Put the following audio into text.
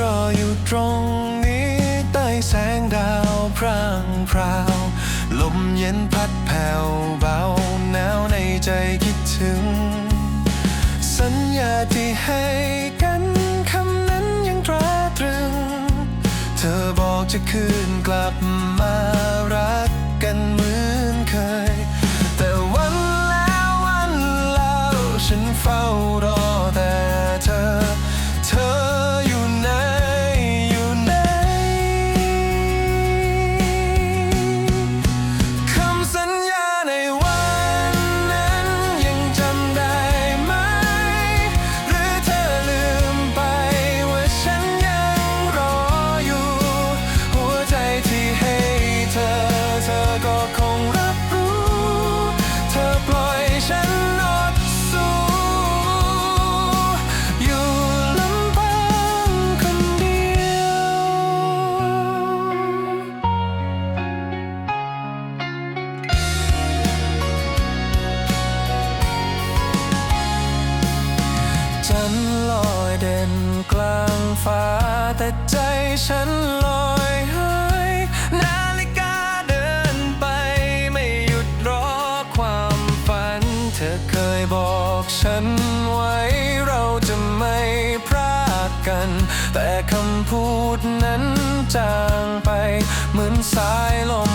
รออยู่ตรงนี้ใต้แสงดาวพร่างพราว ลมเย็นพัดแผ่วเบาหนาวในใจคิดถึง สัญญาที่ให้กันคำนั้นยังตราตรึง เธอบอกจะคืนกลับมา ฟ้าแต่ใจฉันลอยหายนาฬิกาเดินไปไม่หยุดรอความฝัน เธอเคยบอกฉันไว้เราจะไม่พรากกัน แต่คำพูดนั้นจางไปเหมือนสายลม